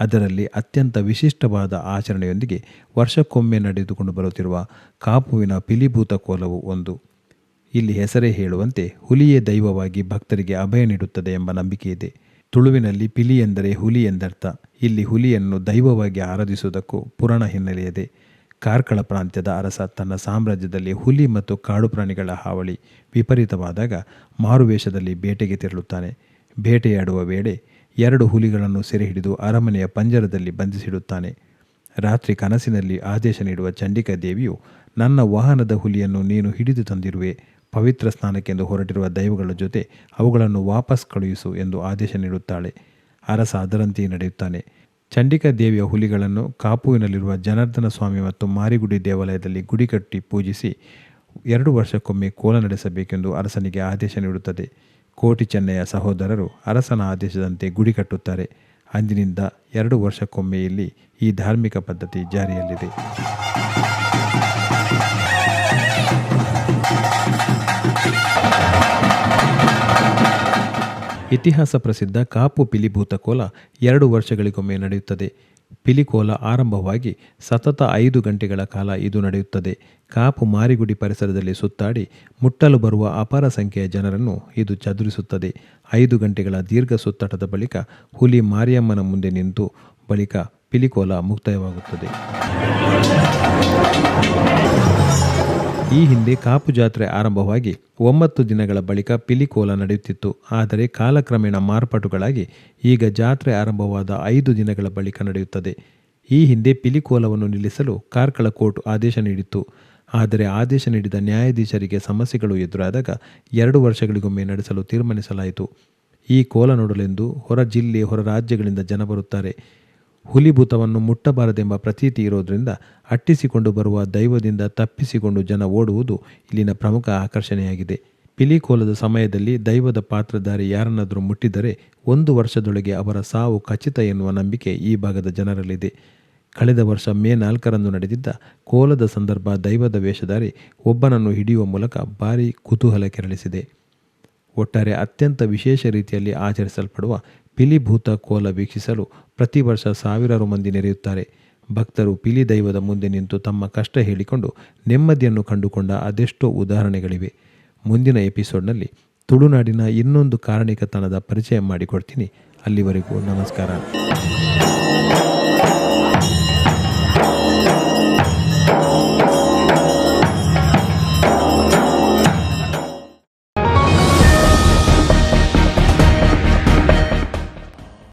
ಅದರಲ್ಲಿ ಅತ್ಯಂತ ವಿಶಿಷ್ಟವಾದ ಆಚರಣೆಯೊಂದಿಗೆ ವರ್ಷಕ್ಕೊಮ್ಮೆ ನಡೆದುಕೊಂಡು ಬರುತ್ತಿರುವ ಕಾಪುವಿನ ಪಿಲಿಭೂತ ಕೋಲವು ಒಂದು. ಇಲ್ಲಿ ಹೆಸರೇ ಹೇಳುವಂತೆ ಹುಲಿಯೇ ದೈವವಾಗಿ ಭಕ್ತರಿಗೆ ಅಭಯ ನೀಡುತ್ತದೆ ಎಂಬ ನಂಬಿಕೆ ಇದೆ ತುಳುವಿನಲ್ಲಿ ಪಿಲಿ ಎಂದರೆ ಹುಲಿ ಎಂದರ್ಥ. ಇಲ್ಲಿ ಹುಲಿಯನ್ನು ದೈವವಾಗಿ ಆರಾಧಿಸುವುದಕ್ಕೂ ಪುರಾಣ ಹಿನ್ನೆಲೆಯಿದೆ. ಕಾರ್ಕಳ ಪ್ರಾಂತ್ಯದ ಅರಸ ತನ್ನ ಸಾಮ್ರಾಜ್ಯದಲ್ಲಿ ಹುಲಿ ಮತ್ತು ಕಾಡು ಪ್ರಾಣಿಗಳ ಹಾವಳಿ ವಿಪರೀತವಾದಾಗ ಮಾರುವೇಷದಲ್ಲಿ ಬೇಟೆಗೆ ತೆರಳುತ್ತಾನೆ. ಬೇಟೆಯಾಡುವ ವೇಳೆ ಎರಡು ಹುಲಿಗಳನ್ನು ಸೆರೆ ಹಿಡಿದು ಅರಮನೆಯ ಪಂಜರದಲ್ಲಿ ಬಂಧಿಸಿಡುತ್ತಾನೆ. ರಾತ್ರಿ ಕನಸಿನಲ್ಲಿ ಆದೇಶ ನೀಡುವ ಚಂಡಿಕಾ ದೇವಿಯು, ನನ್ನ ವಾಹನದ ಹುಲಿಯನ್ನು ನೀನು ಹಿಡಿದು ತಂದಿರುವೆ. ಪವಿತ್ರ ಸ್ನಾನಕ್ಕೆಂದು ಹೊರಟಿರುವ ದೈವಗಳ ಜೊತೆ ಅವುಗಳನ್ನು ವಾಪಸ್ ಕಳುಹಿಸು ಎಂದು ಆದೇಶ ನೀಡುತ್ತಾಳೆ. ಅರಸ ಅದರಂತೆಯೇ ನಡೆಯುತ್ತಾನೆ. ಚಂಡಿಕಾ ದೇವಿಯ ಹುಲಿಗಳನ್ನು ಕಾಪುವಿನಲ್ಲಿರುವ ಜನಾರ್ದನ ಸ್ವಾಮಿ ಮತ್ತು ಮಾರಿಗುಡಿ ದೇವಾಲಯದಲ್ಲಿ ಗುಡಿ ಕಟ್ಟಿ ಪೂಜಿಸಿ ಎರಡು ವರ್ಷಕ್ಕೊಮ್ಮೆ ಕೋಲ ನಡೆಸಬೇಕೆಂದು ಅರಸನಿಗೆ ಆದೇಶ ನೀಡುತ್ತದೆ. ಕೋಟಿ ಚೆನ್ನಯ್ಯ ಸಹೋದರರು ಅರಸನ ಆದೇಶದಂತೆ ಗುಡಿ ಕಟ್ಟುತ್ತಾರೆ. ಅಂದಿನಿಂದ ಎರಡು ವರ್ಷಕ್ಕೊಮ್ಮೆ ಇಲ್ಲಿ ಈ ಧಾರ್ಮಿಕ ಪದ್ಧತಿ ಜಾರಿಯಲ್ಲಿದೆ. ಇತಿಹಾಸ ಪ್ರಸಿದ್ಧ ಕಾಪು ಪಿಲಿಭೂತ ಕೋಲ ಎರಡು ವರ್ಷಗಳಿಗೊಮ್ಮೆ ನಡೆಯುತ್ತದೆ. ಪಿಲಿಕೋಲ ಆರಂಭವಾಗಿ ಸತತ ಐದು ಗಂಟೆಗಳ ಕಾಲ ಇದು ನಡೆಯುತ್ತದೆ. ಕಾಪು ಮಾರಿಗುಡಿ ಪರಿಸರದಲ್ಲಿ ಸುತ್ತಾಡಿ ಮುಟ್ಟಲು ಬರುವ ಅಪಾರ ಸಂಖ್ಯೆಯ ಜನರನ್ನು ಇದು ಚದುರಿಸುತ್ತದೆ. ಐದು ಗಂಟೆಗಳ ದೀರ್ಘ ಸುತ್ತಾಟದ ಬಳಿಕ ಹುಲಿ ಮಾರಿಯಮ್ಮನ ಮುಂದೆ ನಿಂತು ಬಳಿಕ ಪಿಲಿಕೋಲ ಮುಕ್ತಾಯವಾಗುತ್ತದೆ. ಈ ಹಿಂದೆ ಕಾಪು ಜಾತ್ರೆ ಆರಂಭವಾಗಿ ಒಂಬತ್ತು ದಿನಗಳ ಬಳಿಕ ಪಿಲಿಕೋಲ ನಡೆಯುತ್ತಿತ್ತು. ಆದರೆ ಕಾಲಕ್ರಮೇಣ ಮಾರ್ಪಾಟುಗಳಾಗಿ ಈಗ ಜಾತ್ರೆ ಆರಂಭವಾದ ಐದು ದಿನಗಳ ಬಳಿಕ ನಡೆಯುತ್ತದೆ. ಈ ಹಿಂದೆ ಪಿಲಿಕೋಲವನ್ನು ನಿಲ್ಲಿಸಲು ಕಾರ್ಕಳ ಕೋರ್ಟ್ ಆದೇಶ ನೀಡಿತ್ತು. ಆದರೆ ಆದೇಶ ನೀಡಿದ ನ್ಯಾಯಾಧೀಶರಿಗೆ ಸಮಸ್ಯೆಗಳು ಎದುರಾದಾಗ ಎರಡು ವರ್ಷಗಳಿಗೊಮ್ಮೆ ನಡೆಸಲು ತೀರ್ಮಾನಿಸಲಾಯಿತು. ಈ ಕೋಲ ನೋಡಲೆಂದು ಹೊರ ಜಿಲ್ಲೆ, ಹೊರ ರಾಜ್ಯಗಳಿಂದ ಜನ ಬರುತ್ತಾರೆ. ಹುಲಿಭೂತವನ್ನು ಮುಟ್ಟಬಾರದೆಂಬ ಪ್ರತೀತಿ ಇರೋದರಿಂದ ಅಟ್ಟಿಸಿಕೊಂಡು ಬರುವ ದೈವದಿಂದ ತಪ್ಪಿಸಿಕೊಂಡು ಜನ ಓಡುವುದು ಇಲ್ಲಿನ ಪ್ರಮುಖ ಆಕರ್ಷಣೆಯಾಗಿದೆ. ಪಿಲಿಕೋಲದ ಸಮಯದಲ್ಲಿ ದೈವದ ಪಾತ್ರಧಾರಿ ಯಾರನ್ನಾದರೂ ಮುಟ್ಟಿದರೆ ಒಂದು ವರ್ಷದೊಳಗೆ ಅವರ ಸಾವು ಖಚಿತ ಎನ್ನುವ ನಂಬಿಕೆ ಈ ಭಾಗದ ಜನರಲ್ಲಿದೆ. ಕಳೆದ ವರ್ಷ ಮೇ ನಾಲ್ಕರಂದು ನಡೆದಿದ್ದ ಕೋಲದ ಸಂದರ್ಭ ದೈವದ ವೇಷಧಾರಿ ಒಬ್ಬನನ್ನು ಹಿಡಿಯುವ ಮೂಲಕ ಭಾರೀ ಕುತೂಹಲ ಕೆರಳಿಸಿದೆ. ಒಟ್ಟಾರೆ ಅತ್ಯಂತ ವಿಶೇಷ ರೀತಿಯಲ್ಲಿ ಆಚರಿಸಲ್ಪಡುವ ಪಿಲಿಭೂತ ಕೋಲ ವೀಕ್ಷಿಸಲು ಪ್ರತಿ ವರ್ಷ ಸಾವಿರಾರು ಮಂದಿ ನೆರೆಯುತ್ತಾರೆ. ಭಕ್ತರು ಪಿಲಿ ದೈವದ ಮುಂದೆ ನಿಂತು ತಮ್ಮ ಕಷ್ಟ ಹೇಳಿಕೊಂಡು ನೆಮ್ಮದಿಯನ್ನು ಕಂಡುಕೊಂಡ ಅದೆಷ್ಟೋ ಉದಾಹರಣೆಗಳಿವೆ. ಮುಂದಿನ ಎಪಿಸೋಡ್ನಲ್ಲಿ ತುಳುನಾಡಿನ ಇನ್ನೊಂದು ಕಾರಣಿಕತನದ ಪರಿಚಯ ಮಾಡಿಕೊಡ್ತೀನಿ. ಅಲ್ಲಿವರೆಗೂ ನಮಸ್ಕಾರ.